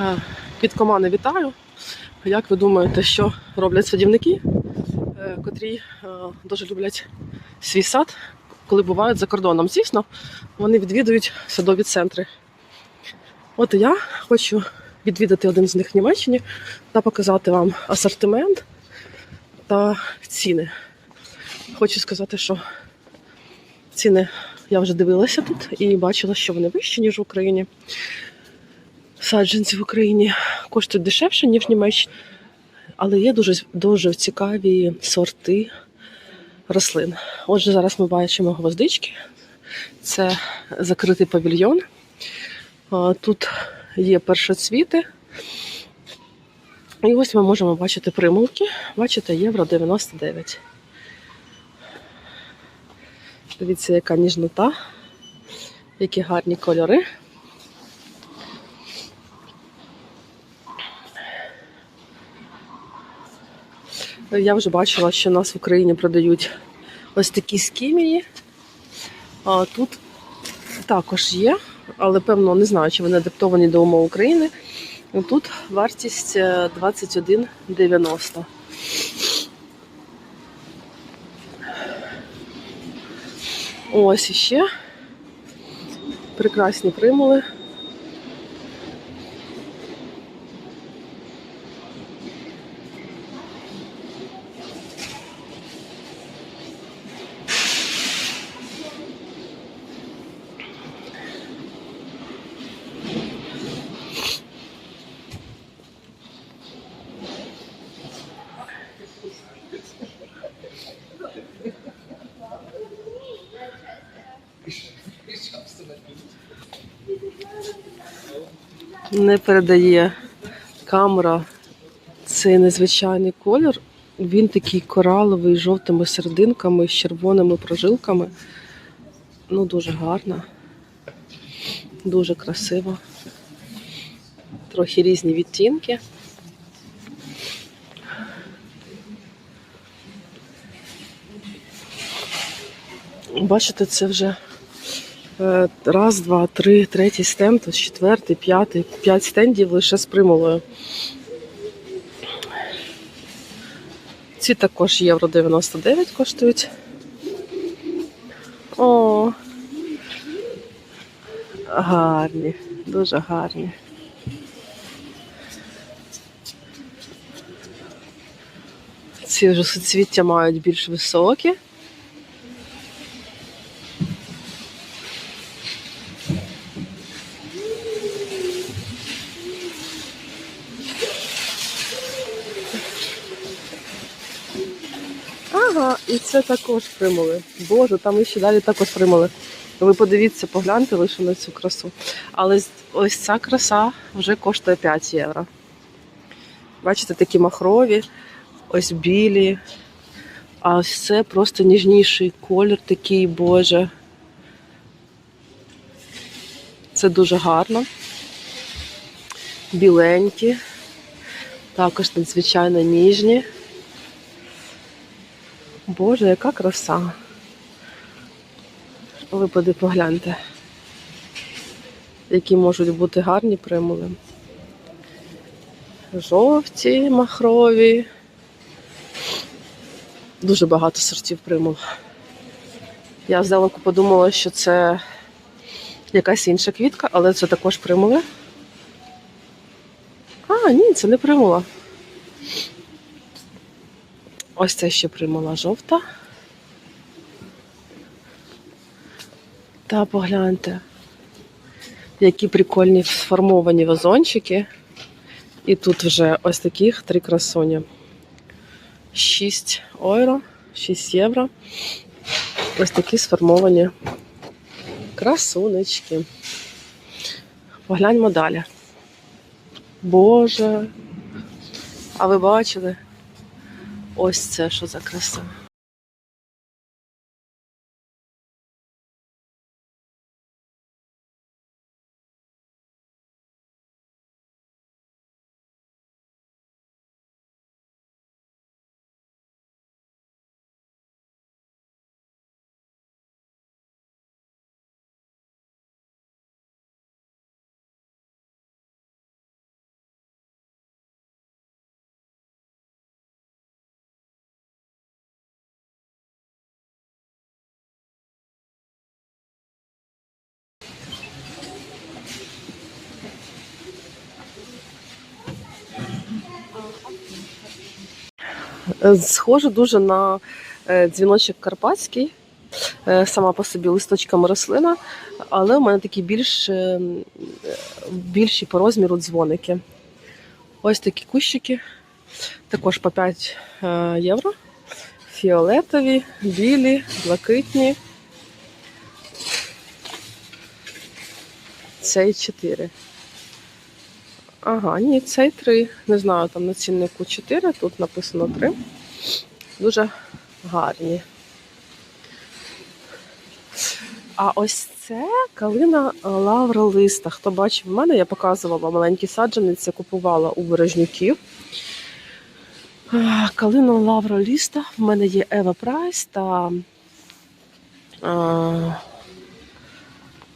Е, Від команди вітаю. Як ви думаєте, що роблять садівники, е, котрі е, дуже люблять свій сад, коли бувають за кордоном? Звісно, вони відвідують садові центри. От я хочу відвідати один з них в Німеччині та показати вам асортимент та ціни. Хочу сказати, що ціни я вже дивилася тут і бачила, що вони вищі, ніж в Україні. Саджанці в Україні коштують дешевше, ніж в Німеччині, але є дуже, дуже цікаві сорти рослин. Отже, зараз ми бачимо гвоздички. Це закритий павільйон. Тут є першоцвіти. І ось ми можемо бачити примулки. Бачите, євро 99. Дивіться, яка ніжнота, які гарні кольори. Я вже бачила, що нас в Україні продають ось такі скімії. А тут також є, але певно не знаю, чи вони адаптовані до умов України. Тут вартість е, 21,90. Ось іще прекрасні примули. Не передає камера цей незвичайний колір. Він такий кораловий з жовтими серединками, з червоними прожилками. Ну, дуже гарно. Дуже красиво. Трохи різні відтінки. Бачите, це вже раз, два, три, третій стенд, ось четвертий, п'ятий, п'ять стендів лише з примулою. Ці також євро 99 коштують. О, гарні, дуже гарні. Ці вже суцвіття мають більш високі. Ага, і це також примули. Боже, там ще далі також примули. Ви подивіться, погляньте лише на цю красу. Але ось ця краса вже коштує 5 євро. Бачите, такі махрові, ось білі. А ось це просто ніжніший колір такий, боже. Це дуже гарно. Біленькі, також надзвичайно ніжні. Боже, яка краса. Ви поди погляньте, які можуть бути гарні примули. Жовті, махрові. Дуже багато сортів примул. Я здалеку подумала, що це якась інша квітка, але це також примули. А, ні, це не примула. Ось це ще примула жовта. Та погляньте, які прикольні сформовані вазончики. І тут вже ось таких три красуні. 6 євро, 6 євро. Ось такі сформовані красунечки. Погляньмо далі. Боже. А ви бачили? Ось це що за краса. Схоже дуже на е, дзвіночок карпатський, е, сама по собі листочками рослина, але у мене такі більш, е, е, більші по розміру дзвоники. Ось такі кущики, також по 5 е, євро. Фіолетові, білі, блакитні. Цей 4. Ага, ні, цей 3. Не знаю, там на ціннику 4, тут написано 3. Дуже гарні. А ось це калина лавролиста. Хто бачив мене, я показувала маленькі саджаниці, купувала у бережнюків. Калина лавроліста. В мене є Ева Прайс та,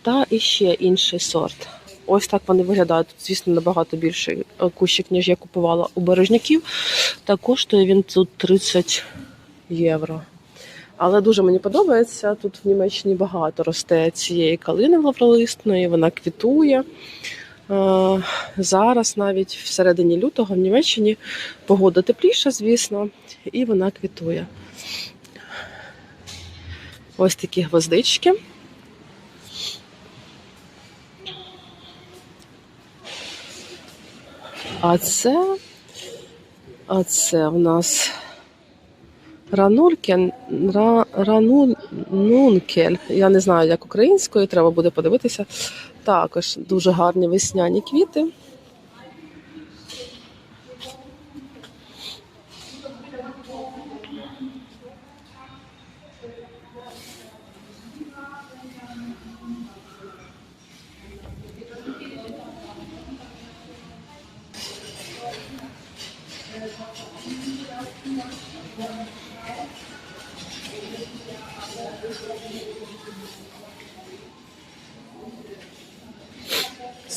та іще інший сорт. Ось так вони виглядають. Тут, звісно, набагато більший е, кущик, ніж я купувала у бережняків. Та коштує він тут 30 євро. Але дуже мені подобається. Тут в Німеччині багато росте цієї калини лавролистної, вона квітує. Е, Зараз навіть в середині лютого в Німеччині погода тепліша, звісно, і вона квітує. Ось такі гвоздички. А це, а це в нас ранулькен, ра, ранункель. Я не знаю, як українською, треба буде подивитися. Також дуже гарні весняні квіти.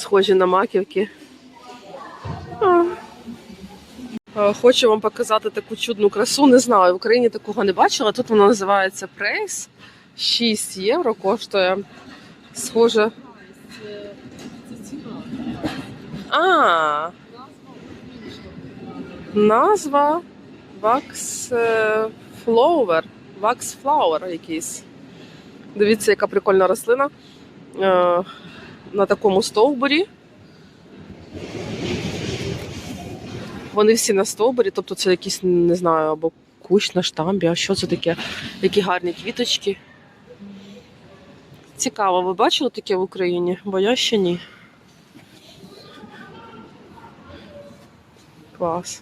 Схожі на маківки. А. Е, Хочу вам показати таку чудну красу. Не знаю, в Україні такого не бачила. Тут вона називається Прейс. 6 євро коштує. Схоже. А. Назва Wax е, Flower. Wax Flower якийсь. Дивіться, яка прикольна рослина. На такому стовбурі. Вони всі на стовбурі, тобто це якийсь, не знаю, або кущ на штамбі, а що це таке? Які гарні квіточки. Цікаво, ви бачили таке в Україні? Бо я ще ні. Клас.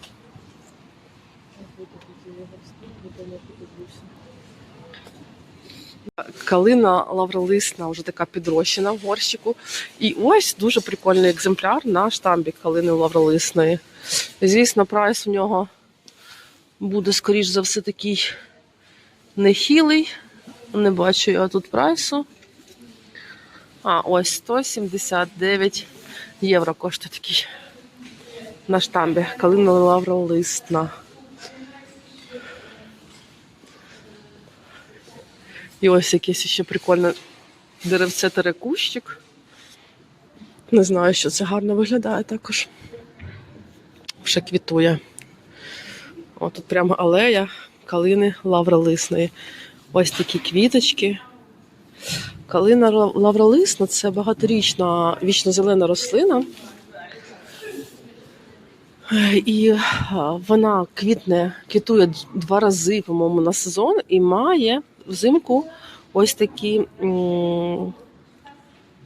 Калина лавролисна, вже така підрощена в горщику. І ось дуже прикольний екземпляр на штамбі калини лавролисної. Звісно, прайс у нього буде, скоріш за все, такий нехилий. Не бачу я тут прайсу. А, ось 179 євро коштує такий на штамбі. Калина лавролисна. І ось якесь ще прикольне деревце терекущик. Не знаю, що це гарно виглядає також. Вже квітує. О, тут прямо алея калини лавролисної. Ось такі квіточки. Калина ла- лавролисна це багаторічна вічно-зелена рослина. І вона квітне, квітує два рази, по-моєму, на сезон і має взимку ось такі,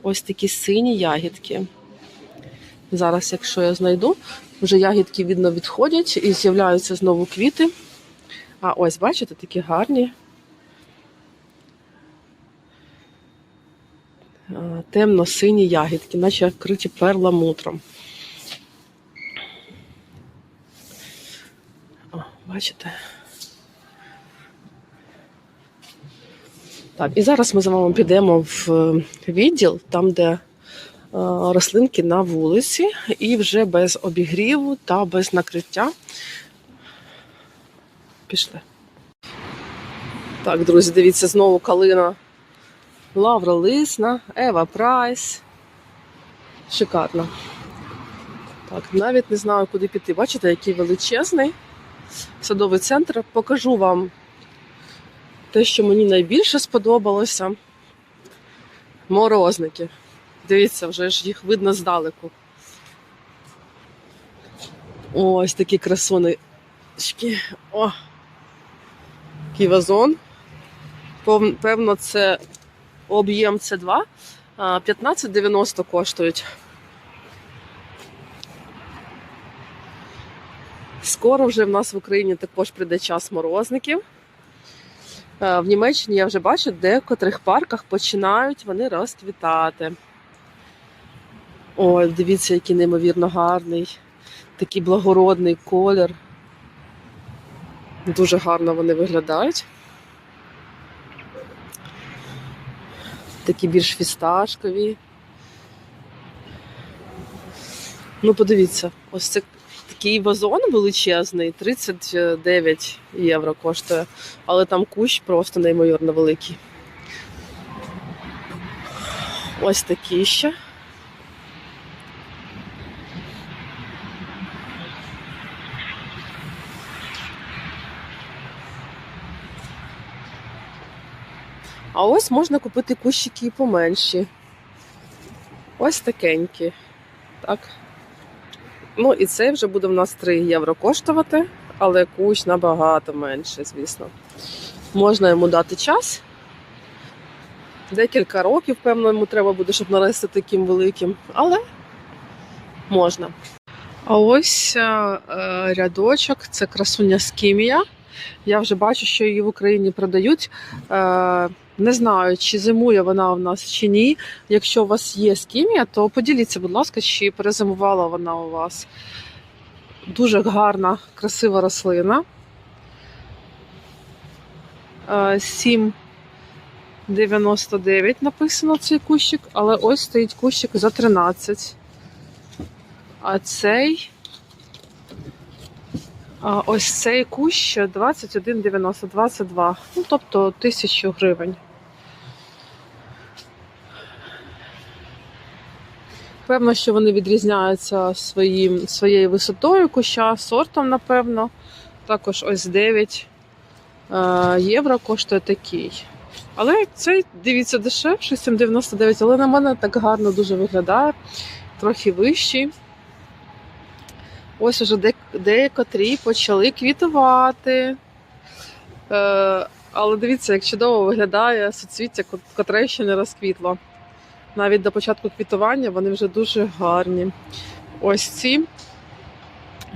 ось такі сині ягідки. Зараз, якщо я знайду, вже ягідки видно відходять і з'являються знову квіти. А ось, бачите, такі гарні. Темно-сині ягідки, наче вкриті перламутром. Бачите? Так, і зараз ми з вами підемо в е, відділ, там, де е, рослинки на вулиці, і вже без обігріву та без накриття. Пішли. Так, друзі, дивіться, знову калина Лавра Лисна, Ева Прайс. Шикарно. Так, навіть не знаю, куди піти. Бачите, який величезний. садовий центр. Покажу вам те, що мені найбільше сподобалося. Морозники. Дивіться, вже ж їх видно здалеку. Ось такі красуни. О! Такий вазон. Певно, це об'єм С2. 15,90 коштують. Скоро вже в нас в Україні також прийде час морозників. Е, В Німеччині я вже бачу, в котрих парках починають вони розквітати. Ой, дивіться, який неймовірно гарний, такий благородний колір. Дуже гарно вони виглядають. Такі більш фісташкові. Ну, подивіться, ось це такий вазон величезний, 39 євро коштує, але там кущ просто неймовірно великий. Ось такі ще. А ось можна купити кущики і поменші. Ось такенькі. Так. Ну і цей вже буде в нас 3 євро коштувати, але кущ набагато менше, звісно. Можна йому дати час. Декілька років, певно, йому треба буде, щоб нарости таким великим, але можна. А ось е, е, рядочок це красуня скімія. Я вже бачу, що її в Україні продають. Е, не знаю, чи зимує вона у нас чи ні. Якщо у вас є скімія, то поділіться, будь ласка, чи перезимувала вона у вас. Дуже гарна, красива рослина. Е, 7,99 написано цей кущик, але ось стоїть кущик за 13. А цей. Ось цей кущ 21,90, 22. Ну, тобто 1000 гривень. Певно, що вони відрізняються своїм, своєю висотою куща, сортом, напевно. Також ось 9 е, євро коштує такий. Але цей, дивіться, дешевший, 7,99, але на мене так гарно дуже виглядає. Трохи вищий. Ось уже декотрі почали квітувати. Е, але дивіться, як чудово виглядає суцвіття, кот- котре ще не розквітло. Навіть до початку квітування вони вже дуже гарні. Ось ці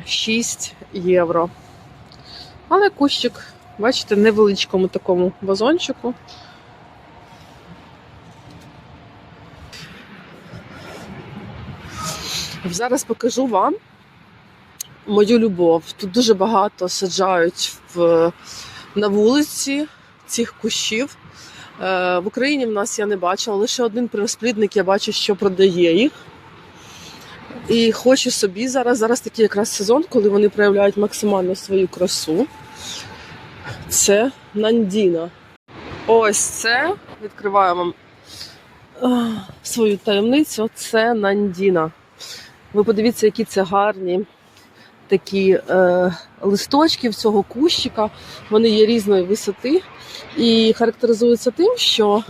6 євро. Але кущик, бачите, невеличкому такому вазончику. Зараз покажу вам мою любов. Тут дуже багато саджають в, на вулиці цих кущів. Е, в Україні в нас я не бачила, лише один приросплідник я бачу, що продає їх. І хочу собі зараз. Зараз такий якраз сезон, коли вони проявляють максимально свою красу. Це Нандіна. Ось це відкриваю вам е, свою таємницю. Це Нандіна. Ви подивіться, які це гарні такі е, листочки в цього кущика. Вони є різної висоти і характеризуються тим, що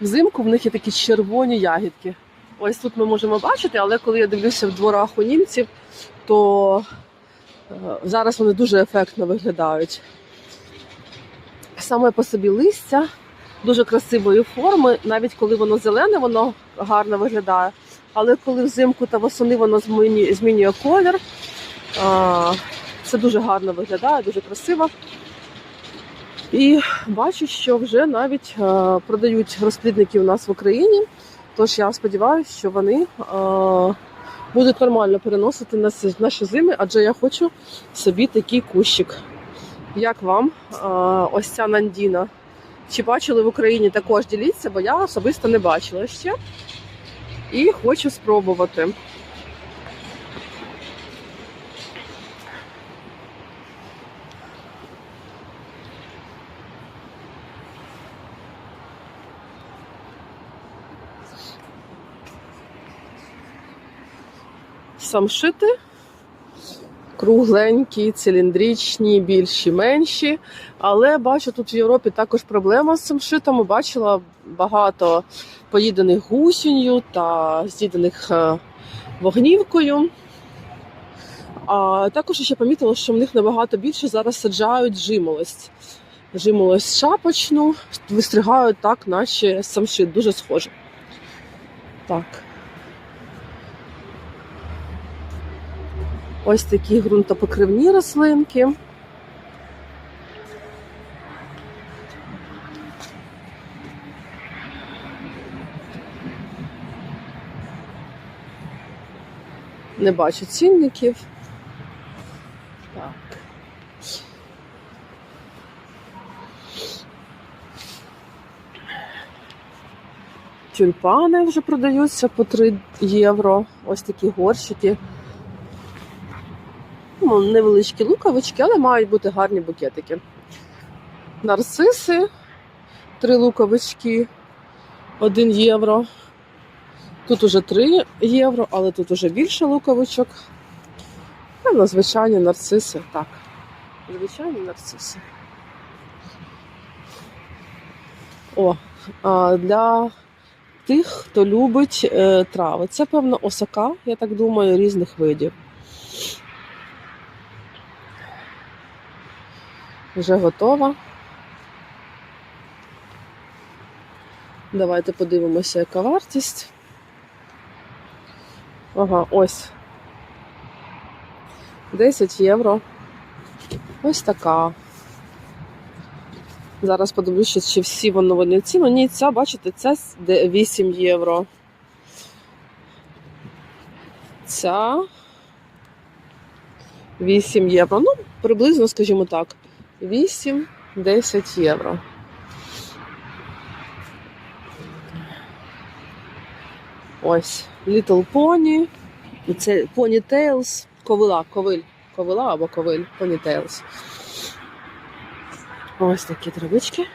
взимку в них є такі червоні ягідки. Ось тут ми можемо бачити, але коли я дивлюся в дворах у німців, то е, зараз вони дуже ефектно виглядають. Саме по собі листя дуже красивої форми, навіть коли воно зелене, воно гарно виглядає. Але коли взимку та восени воно змінює, змінює колір, це дуже гарно виглядає, дуже красиво. І бачу, що вже навіть е, продають розплідники у нас в Україні. Тож я сподіваюся, що вони е, будуть нормально переносити наші зими, адже я хочу собі такий кущик. Як вам е, ось ця Нандіна? Чи бачили в Україні також діліться, бо я особисто не бачила ще. І хочу спробувати. Самшити. кругленькі, циліндричні, більші, менші. Але бачу, тут в Європі також проблема з цим. Бачила багато поїдених гусінню та з'їдених е, вогнівкою. А також ще помітила, що в них набагато більше зараз саджають жимолость. Жимолость шапочну, вистригають так, наче самшит, дуже схоже. Так. Ось такі ґрунтопокривні рослинки. Не бачу цінників. Так. Тюльпани вже продаються по 3 євро. Ось такі горщики. Ну, невеличкі луковички, але мають бути гарні букетики. Нарциси, три луковички, 1 євро. Тут уже 3 євро, але тут уже більше луковичок. Певно, звичайні нарциси. Так. Звичайні нарциси. О, а для тих, хто любить е, трави. Це, певно, осака, я так думаю, різних видів. Вже готова. Давайте подивимося, яка вартість. Ага, ось. 10 євро. Ось така. Зараз подивлюся, чи всі воно вони ціну. Ні, ця, бачите, ця 8 євро. Ця 8 євро. Ну, приблизно, скажімо так, 8-10 євро. Ось, Little Pony. Це Ponytails. Ковила, ковиль. Ковила або ковиль. Ponytails. Ось такі травички.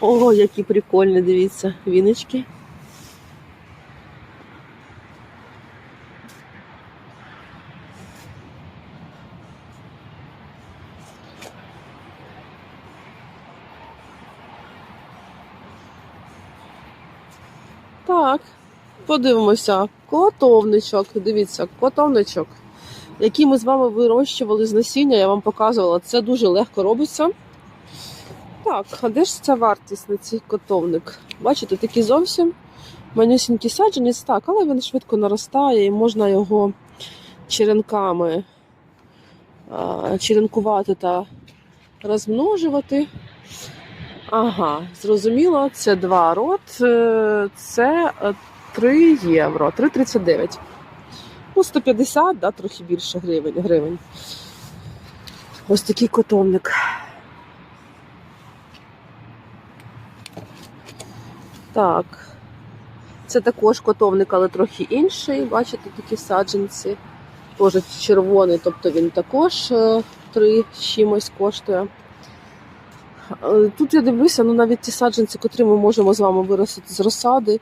Ого, які прикольні, дивіться, віночки. Так, подивимося. Котовничок. Дивіться, котовничок які ми з вами вирощували з насіння, я вам показувала, це дуже легко робиться. Так, а де ж ця вартість на цей котовник? Бачите, такий зовсім манюсінький саджанець, так, але він швидко наростає і можна його черенками черенкувати та розмножувати. Ага, зрозуміло, це два рот, е, це 3 євро, 3,39. Ну, 150, да, трохи більше гривень. гривень. Ось такий котовник. Так. Це також котовник, але трохи інший. Бачите, такі саджанці. Теж червоний, тобто він також 3 з чимось коштує. Е, Тут я дивлюся, ну навіть ті саджанці, котрі ми можемо з вами виростити з розсади.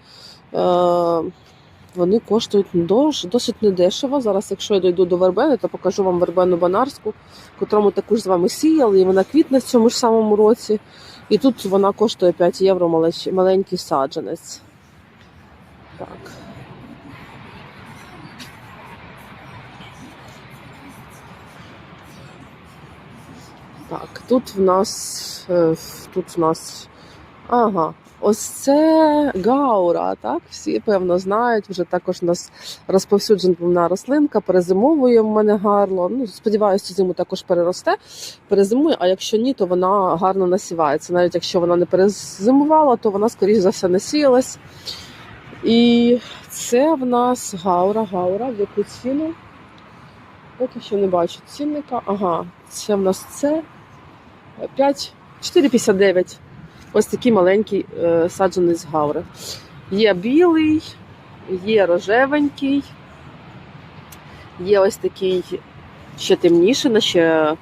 е, вони коштують досить недешево. Зараз, якщо я дойду до вербени, то покажу вам вербену банарську, котрому також з вами сіяли, і вона квітне в цьому ж самому році. І тут вона коштує 5 євро маленький саджанець. Так. Так, тут в нас. е, Тут в нас. Ага, Ось це гаура, так? Всі певно знають. Вже також у нас розповсюджена рослинка, перезимовує в мене гарно. Ну, сподіваюся, зиму також переросте, перезимує, а якщо ні, то вона гарно насівається. Навіть якщо вона не перезимувала, то вона, скоріш за все, насіялась. І це в нас гаура, гаура, в яку ціну? Поки що не бачу цінника. Ага, це в нас це 5, 4,59. Ось такий маленький е, саджаний з гаври. Є білий, є рожевенький, є ось такий ще темніший, ще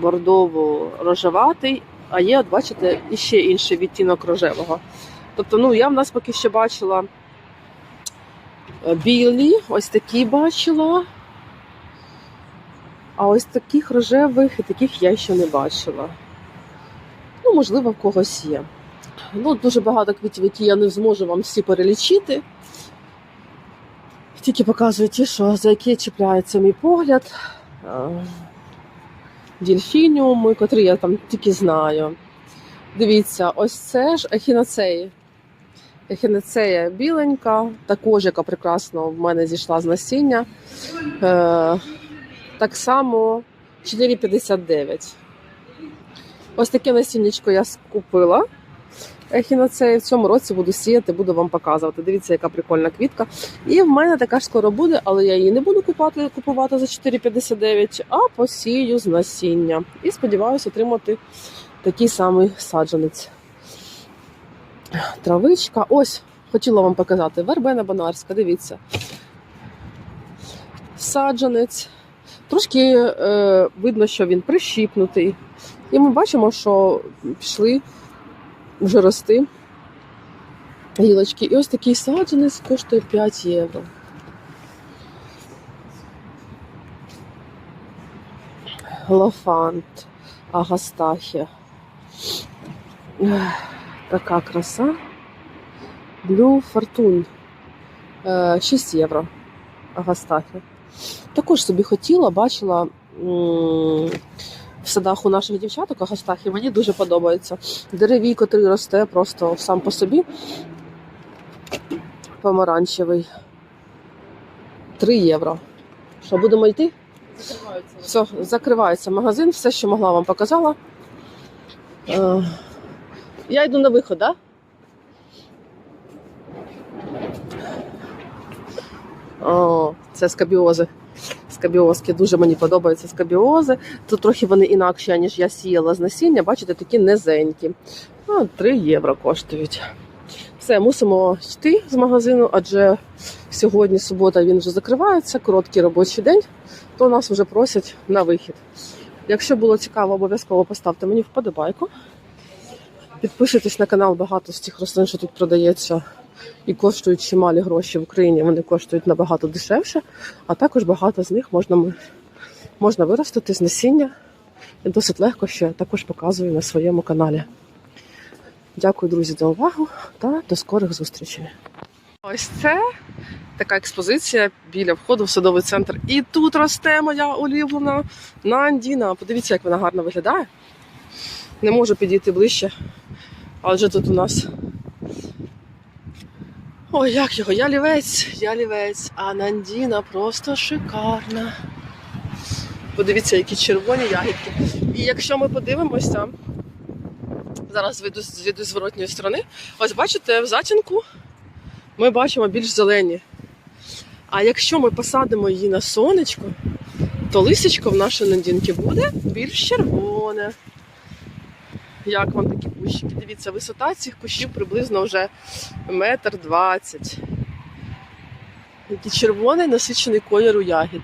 бордово-рожеватий, а є, от бачите, іще інший відтінок рожевого. Тобто, ну, я в нас поки що бачила Е, Білі, ось такі бачила. А ось таких рожевих і таких я ще не бачила. Можливо, в когось є. Ну, дуже багато квітів, які я не зможу вам всі перелічити. Тільки показую ті, що, за які чіпляється мій погляд. Е, Дільфініуми, котрі я там тільки знаю. Дивіться, ось це ж ехінацеї. Ехінацея біленька, також яка прекрасно в мене зійшла з насіння. Е, так само 4,59. Ось таке насіннячко я скупила. Ехінацеї в цьому році буду сіяти, буду вам показувати. Дивіться, яка прикольна квітка. І в мене така ж скоро буде, але я її не буду купувати, купувати за 4,59, а посію з насіння. І сподіваюся отримати такий самий саджанець. Травичка. Ось, хотіла вам показати. Вербена Бонарська, дивіться. Саджанець. Трошки е, видно, що він прищіпнутий. І ми бачимо, що пішли вже рости гілочки. І ось такий саджанець коштує 5 євро. Лафант, Агастахія. Така краса. Блю Фортун. 6 євро. Агастахія. Також собі хотіла, бачила в садах у наших дівчаток Агастахі. Мені дуже подобається. Деревій, котрий росте просто сам по собі. Помаранчевий. 3 євро. Що, будемо йти? Закриваються. Все, закривається магазин, все, що могла вам показала. Е, я йду на виход, так? Да? О, це скабіози. Скабіозки дуже мені подобаються скабіози. Тут трохи вони інакші, ніж я сіяла з насіння. Бачите, такі низенькі. Ну, 3 євро коштують. Все, мусимо йти з магазину, адже сьогодні субота він вже закривається, короткий робочий день, то нас вже просять на вихід. Якщо було цікаво, обов'язково поставте мені вподобайку. Підписуйтесь на канал багато з цих рослин, що тут продається і коштують чималі гроші в Україні. Вони коштують набагато дешевше, а також багато з них можна, можна виростити з насіння. І досить легко, що я також показую на своєму каналі. Дякую, друзі, за увагу та до скорих зустрічей. Ось це така експозиція біля входу в садовий центр. І тут росте моя улюблена Нандіна. Подивіться, як вона гарно виглядає. Не можу підійти ближче. Адже тут у нас. Ой, як його? Ялівець, ялівець, а Нандіна просто шикарна. Подивіться, які червоні ягідки. І якщо ми подивимося, зараз вийду з зворотньої сторони. Ось бачите, в затінку ми бачимо більш зелені. А якщо ми посадимо її на сонечко, то лисичко в нашої нандінки буде більш червоне. Як вам такі кущики? Дивіться, висота цих кущів приблизно вже метр двадцять. Який червоний насичений кольору ягід.